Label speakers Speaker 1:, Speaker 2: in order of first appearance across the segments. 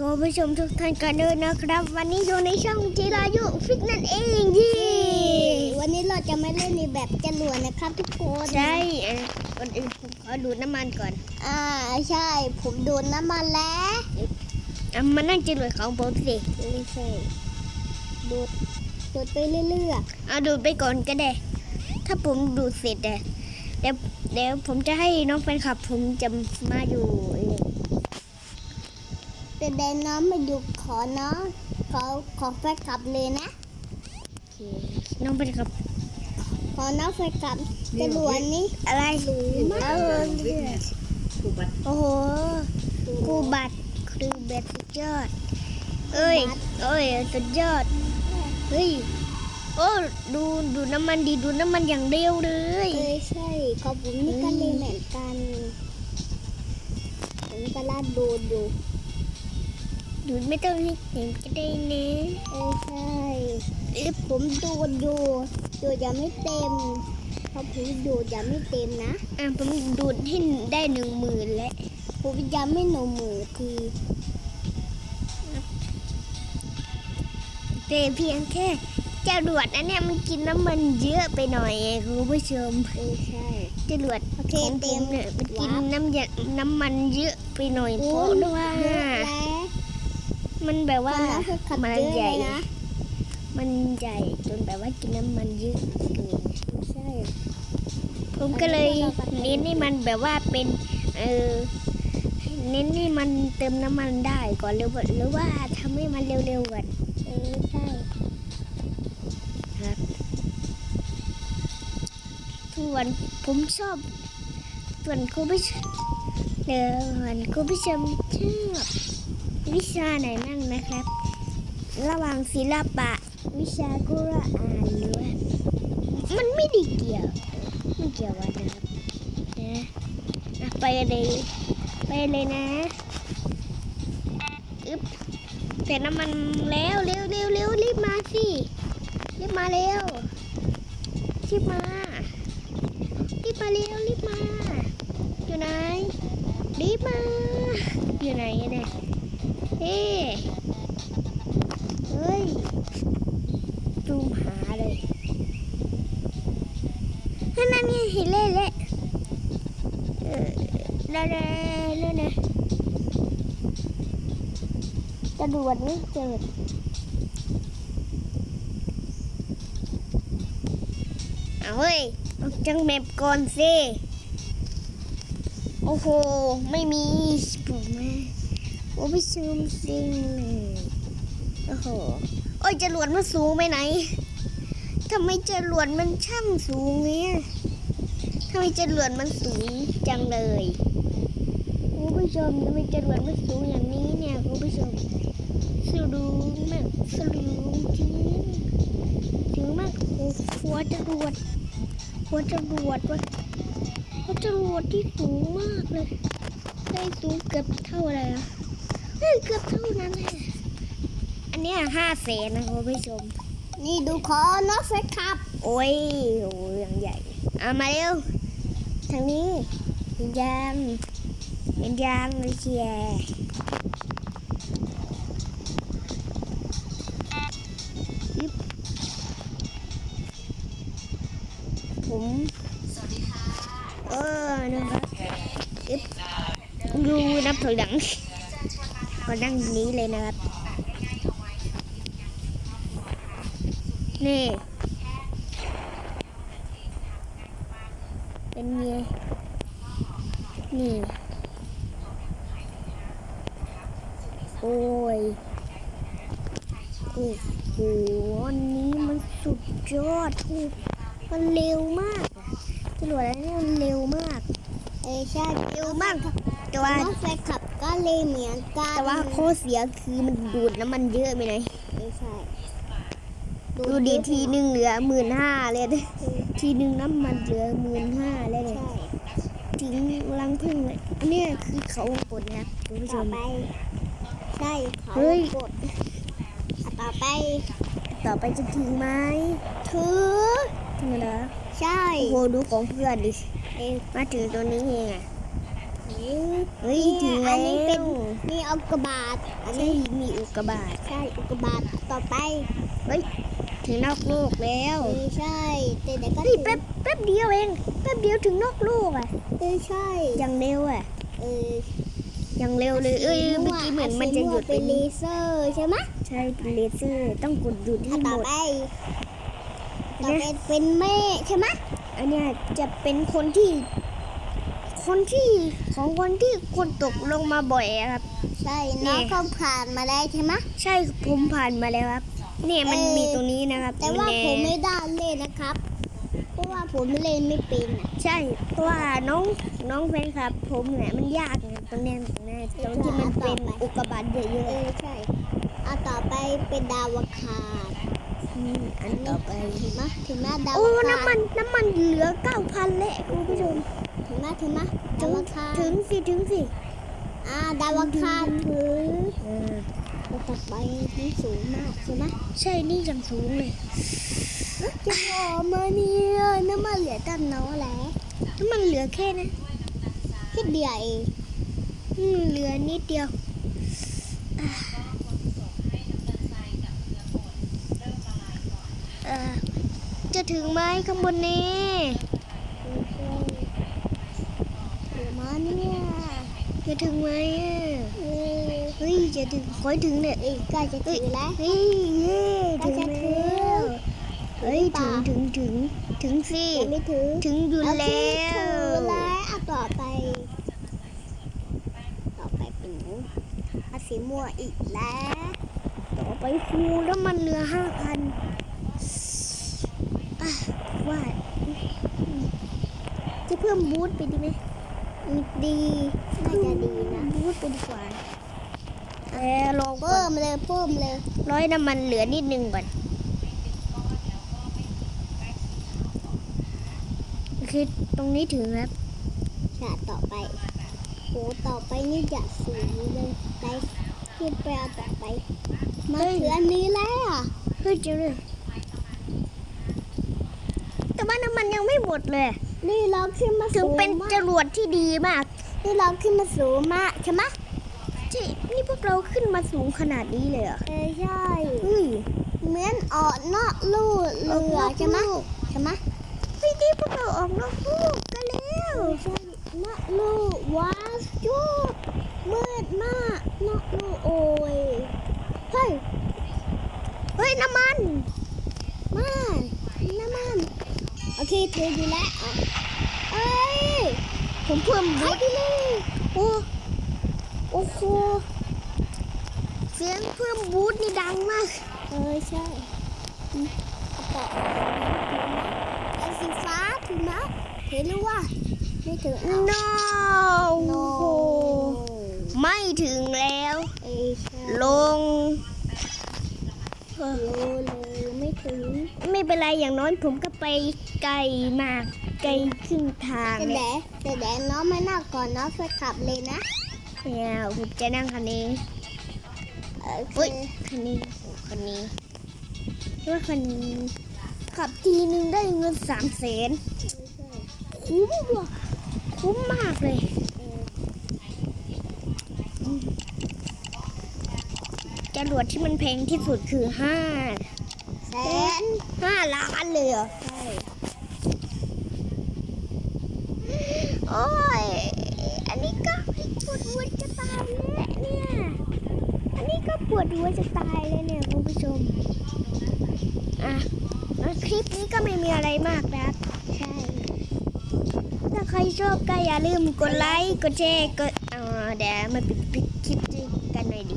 Speaker 1: คุณผู้ชมทุกท่านกันด้วยนะครับ วันนี้อยู่ในช่องจิรายุฟิกนั่นเองที่
Speaker 2: วันนี้เราจะไม่เล่นในแบบจรวดนะครับทุกคน
Speaker 1: ใช่เอ่อก่อนอื่นผมขอดูดน้ำมันก่อน
Speaker 2: อ่าใช่ผมโดนน้ำมันแล้ว
Speaker 1: อะมานั่งจรวดของผมสิ
Speaker 2: ไม่ใช่ดูดดูดไปเรื่อย
Speaker 1: เอาดูดไปก่อนก็ได้ ถ้าผมดูดเสร็จอะเดี๋ยวเดี๋ยวผมจะให้น้องแฟนคลับ ผมจะมาอยู่ เอง
Speaker 2: ๆแต่แดนน้ำมาอยู่ขอเนาะขอขอแฟนคลับเลยนะ
Speaker 1: โอเคน้องแฟนคลับ
Speaker 2: ขอน้องแฟนคลับจรวดนี้
Speaker 1: อะไร
Speaker 2: มาก
Speaker 1: เออโอ้โหครูบัตรครูเบ็ดสุดยอดเอ้ยเอ้ยสุดยอดเฮ้ยโอ้ดูดูน้ำมันดีดูน้ำมันอย่างเร็วเลย
Speaker 2: เอ้ยใช่ขอผมนี่ก็เลยเหมือนกันผมกำลังดูดอยู่
Speaker 1: ดูไม่ต้องให้เห็นก็ได้นะ
Speaker 2: เอ้ยใช่เอ้ยผมดูดอยู่ดูดยังไม่เต็มเพราะผมดูดยังไม่เต็มนะ
Speaker 1: อะผมดูดให้ได้หนึ่งหมื่นแล้ว
Speaker 2: ผมยังไม่หนูมือที
Speaker 1: แต่เพียงแค่จรวดอันเนี้ยมันกินน้ำมันเยอะไปหน่อยไงคุณผู้ชม
Speaker 2: เอ้ยใช่
Speaker 1: จรวด
Speaker 2: โอเค
Speaker 1: ของผ
Speaker 2: เต็
Speaker 1: ม
Speaker 2: ม
Speaker 1: เนี่ยมันกิน
Speaker 2: ว้าว
Speaker 1: น้ำยาน้ำมันเยอะไปหน่อยเพราะว่า
Speaker 2: เยอะแล้ว
Speaker 1: มันแบบว่า
Speaker 2: ตอนนั้นคือขับ
Speaker 1: มัน
Speaker 2: เยอะ
Speaker 1: ให
Speaker 2: เล
Speaker 1: ญ่
Speaker 2: ยนะ
Speaker 1: มันใหญ่จนแบบว่ากินน้ำมันเยอะเกิน
Speaker 2: ใช่
Speaker 1: ผมก็เลยเน้นให้มันแบบว่าเป็นเออเน้นให้มันเติมน้ำมันได้ก่อนหรือว่าหรือว่าทำให้มันเร็วๆก่อน
Speaker 2: เออใช่
Speaker 1: ครับส่วนผมชอบส่วนคุณผู้ชมเดี๋ยวส่วนคุณผู้ชมชอบ วิชาไหนบ้างนะครับ ระหว่างศิลปะ วิชากุรอานหรือว่ามันไม่ได้เกี่ยวไม่เกี่ยวกันนะครับนะอะไปเลยไปเลยนะอึ๊บเสร็จน้ำมันแล้วเร็วเร็วเร็วรีบมาสิรีบมาเร็วรีบมารีบมาเร็วรีบมา อยู่ไหนรีบมาอยู่ไหนเนี่ย เฮ้เฮ้ยจูมหาเลยนั่นไงเห็นเล่เละเออได้ได้ได้ได้กระดวดนี่เจอเอาเฮ้ยจังแมปก่อนสิ โอ้โห ไม่มีปุ่มแม่ โอ้ไปซูมซิงเลยโอ้โหโอ้ยจรวดมันสูงไปไหนทำไมจรวดมันช่างสูงเงี้ยทำไมจรวดมันสูงจังเลยคุณผู้ชมทำไมจรวดมันสูงอย่างนี้เนี่ยคุณผู้ชมสูงมากสูงจริงถึงมากโอ้หัวจรวดหัวจรวดวะหัวจรวดที่สูงมากเลยได้สูงเกือบเท่าอะไรอะ เฮ้ยเกือบเท่านั้นเลยอันเนี้ยห้าแสนนะคุณผู้ชม
Speaker 2: นี่ดูขอน้องแฟนคลับ
Speaker 1: โอ้ยโอ้ยยังใหญ่ เอามาเร็ว ทางนี้เห็นยังเห็นยังเลยเชียร์ยึบผมเออนะครับยึบดูนับถอยหลัง มานั่งนี้เลยนะครับ นี่ เป็นไงนี่ โอ้ยโอ้โหอันนี้มันสุดยอดทุกมันเร็วมากจรวดอันนี้มันเร็วมาก
Speaker 2: เอ้ยใช่
Speaker 1: เร็วมาก แต่
Speaker 2: น้
Speaker 1: ว่า
Speaker 2: องแฟนคลับก็เลยเหมือนกัน
Speaker 1: แต่ว่าข้อเสียคือมันดูดน้ำมันเยอะไปหน่อย
Speaker 2: ไม่ใช่
Speaker 1: ดูดีทีหนึ่งเหลือหมื่นห้าเลยทีหนึ่งน้ำมันเหลือหมื่นห้าเลยเนี่ย
Speaker 2: ใช่
Speaker 1: ถึงรังพึ่งเลยอันเนี้ยคือเขาวงกดนะครับคุณผู้ช
Speaker 2: ต่อ
Speaker 1: ม
Speaker 2: ไปใช่เขา
Speaker 1: เฮ้ย
Speaker 2: กดต่อไป
Speaker 1: ต่อไปจะถึงไหม
Speaker 2: ถือ
Speaker 1: ถึงแล้ว
Speaker 2: ใช่
Speaker 1: โอ้โหดูของเพื่อนดิ
Speaker 2: เอ้ย
Speaker 1: มาถึงตัวนี้เองอะ
Speaker 2: ไหน
Speaker 1: เฮ้ยถึง
Speaker 2: อั
Speaker 1: แล้
Speaker 2: นนี้เป็น
Speaker 1: ว
Speaker 2: นี่เอากระบาดอัน
Speaker 1: ใช่
Speaker 2: นี้
Speaker 1: มีอุกกาบาต
Speaker 2: ใช่อุกกาบาตต่อไป
Speaker 1: ถึงนอกโลกแล้ว
Speaker 2: เออใช่แต่เดี๋ยวก็
Speaker 1: เฮ้ย
Speaker 2: ถึง
Speaker 1: แป๊บแป๊บเดียวเองแป๊บเดียวถึงนอกโลกอะ
Speaker 2: เออใช่
Speaker 1: ยังเร็วอะ
Speaker 2: เออ
Speaker 1: ยังเร็วเลยเอ้ยเมื่อกี้เหมือนมันจะหยุด
Speaker 2: เป็น
Speaker 1: ไป
Speaker 2: เลเซอร์ใช่ไหม
Speaker 1: ใช่เป็นเลเซอร์ต้องกดหยุด
Speaker 2: อะ
Speaker 1: ที่หม
Speaker 2: ต่อ
Speaker 1: ด
Speaker 2: ไปต่อไปเป็นแม่ใช่ไหม
Speaker 1: อันเนี้ยจะเป็นคนที่ คนที่ของคนที่คนตกลงมาบ่อยอะครับ
Speaker 2: ใช่
Speaker 1: นี่
Speaker 2: น้องก็ผ่านมาได้ใช่ไหม
Speaker 1: ใช่ผมผ่านมาแล้วครับ เนี่ยมัน
Speaker 2: เอ่อ
Speaker 1: มีตรงนี้นะครับ
Speaker 2: แต่ว่า
Speaker 1: น่
Speaker 2: ผมไม่ได้เล่นนะครับ เพราะว่าผมเล่นไม่เป็นอะ
Speaker 1: ใช่เพราะว่าน้องน้องแฟนครับ ผมเนี่ยมันยากไงตรงเนี้ยตรงเนี้ยตรงที่มันเป็นอุกกาบาตเย
Speaker 2: เอ
Speaker 1: อะ
Speaker 2: อใช่อะต่อไปเป็นดาวอังคาร
Speaker 1: ๆ อืมอันต่อไป
Speaker 2: ถึงไหมถึงไหมดาว
Speaker 1: โอ้
Speaker 2: อังคาร
Speaker 1: น้ำมันน้ำมันเหลือเก้าพันแล้วคุณผู้ชม
Speaker 2: ถึงไหมถึงไหม
Speaker 1: ถึ
Speaker 2: ดางวอังคาร
Speaker 1: ถึงสิถึงสิ
Speaker 2: อ่าดาวอังคารถึง
Speaker 1: เออ
Speaker 2: แล้วต่อไปนี่สูงมากใช่ไหม
Speaker 1: ใช่นี่ยังสูงเลย
Speaker 2: จะพอมาเนี่ยน้ำมันเหลือแต่น้อยแล้ว
Speaker 1: น้ำมันเหลือแค่นะ
Speaker 2: แค่เดียวเอง
Speaker 1: อืมเหลือนิดเดียวอะเอ่อ จะถึงไหมข้างบนนี้
Speaker 2: เหลือมาเนี่ย
Speaker 1: จะถึงไหมอะ
Speaker 2: เฮ้
Speaker 1: ยจะถึงคอยถึงเนี่ย
Speaker 2: เอ้ยใกล้จะถึงแล้ว
Speaker 1: เฮ้ยเย้ถึงแล้วเฮ้ยถึงถึงถึงถึงสิ
Speaker 2: ไม่ถึง
Speaker 1: ถึงอยู่แล้
Speaker 2: ที่ถึง
Speaker 1: ว
Speaker 2: แล้วอะต่อไป ต่อไปเป็นอาสีม่วงอีกแล้ว
Speaker 1: ต่อไปครูแล้วมันเหลือห้าพัน ว่าจะเพิ่มบูทไปดีไหม
Speaker 2: มีดีน่าจะดีนะ
Speaker 1: บูทไปดีกว่าเออลองก่อ
Speaker 2: เพิ่
Speaker 1: น
Speaker 2: มเลยเพิ่มเลย
Speaker 1: ร้อยน้ำมันเหลือนิดนึงก่อนโอเคตรงนี้ถึงครับ
Speaker 2: ฉากต่อไปโหต่อไปนี่จะสูงเลยไปขึ้นไปเอาต่อไป มาถึงอันนี้แล้ว
Speaker 1: เฮ้ยจริงเลย แต่ว่าน้ำมันยังไม่หมดเลย
Speaker 2: นี่เราขึ้นมา
Speaker 1: ถึง
Speaker 2: สูง
Speaker 1: เป็น
Speaker 2: มา
Speaker 1: จ
Speaker 2: ก
Speaker 1: รวดที่ดีมาก
Speaker 2: นี่เราขึ้นมาสูงมากใช่ไหม
Speaker 1: ใช่นี่พวกเราขึ้นมาสูงขนาดนี้เลยเหรอ
Speaker 2: เออใช่
Speaker 1: เฮ้ย
Speaker 2: เหมือนออกนอกลู่เรือใช่ไหมใช่ไหม
Speaker 1: เฮ้ยนี่พวกเราออกนอกลูกกันแล้ว
Speaker 2: ใช่นอกลู่ว้าวจุดมืดมากนอกลู่โอ้ยเฮ้ย
Speaker 1: เฮ้ยน้ำมัน
Speaker 2: มาน้ำมันโอ เคเธอดีแล้วอะเอ้ย
Speaker 1: ผมเพิ่ม
Speaker 2: ไป
Speaker 1: บูท
Speaker 2: ไปเลย
Speaker 1: โอ้โอ้โหเสียงเพิ่มบูทนี่ดังมาก
Speaker 2: เออใช่อืมเอาต่อไอ้สีฟ้าถึงไหมเห็นหรือว่าไม่ถึงเอา
Speaker 1: no โอ้โหไม่ถึงแล้ว
Speaker 2: เอ้ยใช่
Speaker 1: ลง เออ
Speaker 2: โลเลยไม่ถึง
Speaker 1: ไม่เป็นไรอย่างน้อยผมก็ไปไกลมาก ไกลครึ่งทาง
Speaker 2: แต่
Speaker 1: เนี่ย
Speaker 2: แดแต่แดน้องไม่น่าก่อนน้องไปขับเลยนะ
Speaker 1: เนี่ยผมจะนั่งคันนี้
Speaker 2: โอเค
Speaker 1: เฮ้ยคันนี้โอ้คันนี้ว่าคันนี้ขับทีนึงได้เงินสามแสนคุ้มว่ะคุ้มมากเลย จรวดที่มันแพงที่สุดคือห้า
Speaker 2: แสน
Speaker 1: ห้าล้านเลยเหรอ
Speaker 2: ใช่
Speaker 1: โอ้ย อันนี้ก็ปวดหัวจะตายแล้วเนี่ย อันนี้ก็ปวดหัวจะตายเลยเนี่ยคุณผู้ชม อะคลิปนี้ก็ไม่มีอะไรมากนะครับ
Speaker 2: ใช่
Speaker 1: ถ้าใครชอบก็อย่าลืมกดไลค์ กดแชร์ กดเอ่อเดี๋ยวมาปิดปิดคลิปกันหน่อยดิ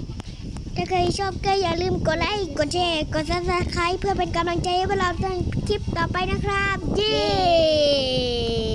Speaker 1: ถ้าใครชอบก็อย่าลืมกดไลค์ กดแชร์ กดซับสไครต์เพื่อเป็นกำลังใจให้พวกเราในคลิปต่อไปนะครับ เย้